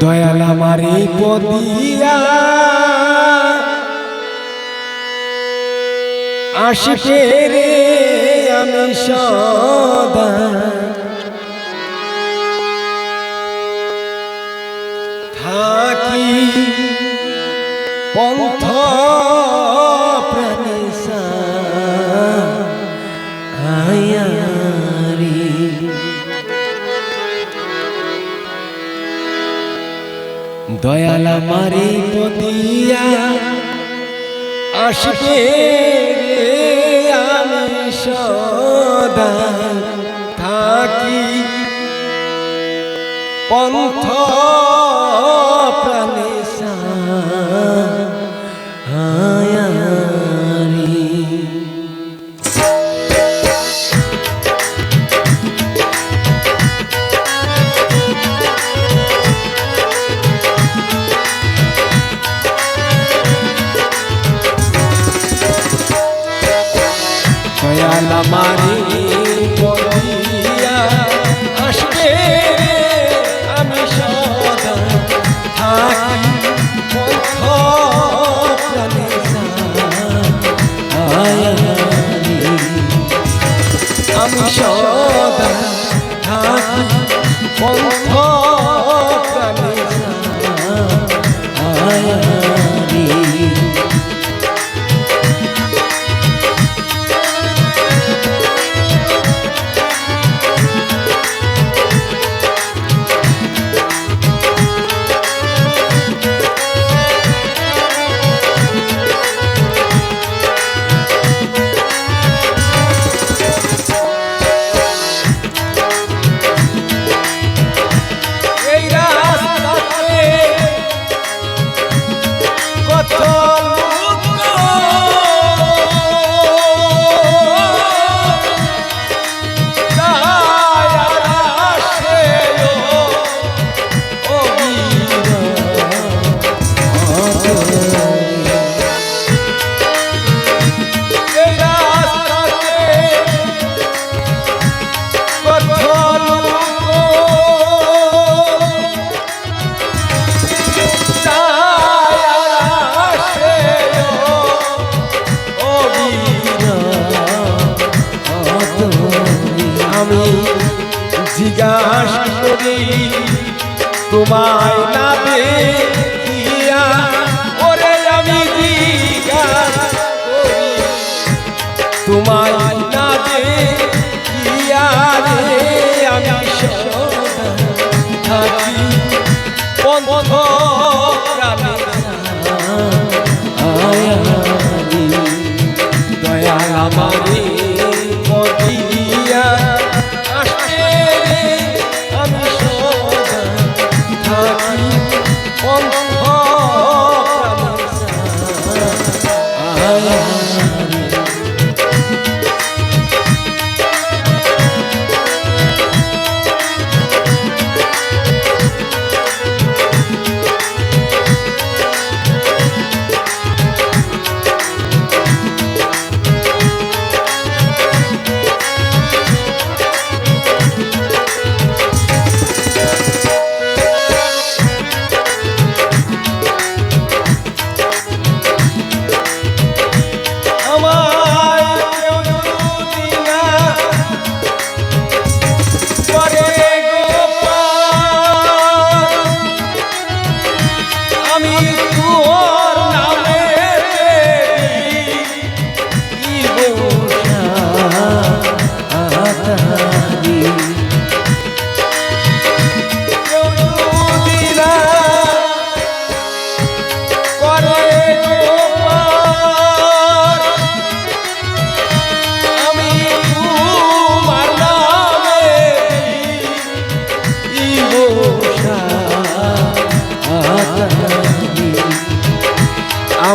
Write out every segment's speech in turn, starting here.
দয়াল আমার এই পদিয়া আসবে রে আমি সদা। থাকি পন্থ দয়াল মারি পতিয়া আসবে সদা থাকি। পন্থ আমি পন্থ বাবা আমি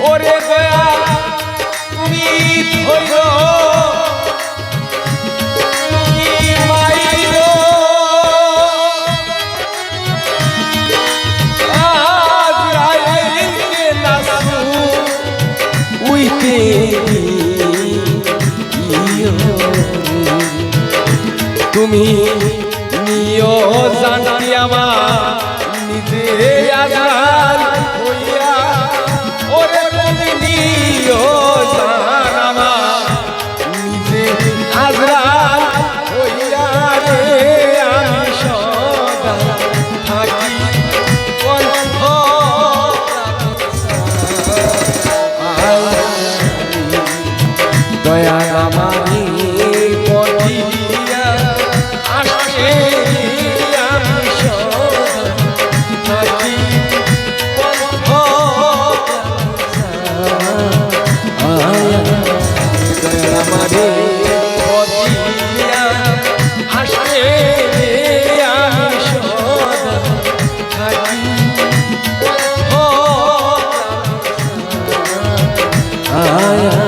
ওরে গয়া তুমি ধরো তুমি আমিও জানি আমার নিজে আদার হইয়া। ওরে বলিও জানামা নিজে দয়া নামানি ছায়া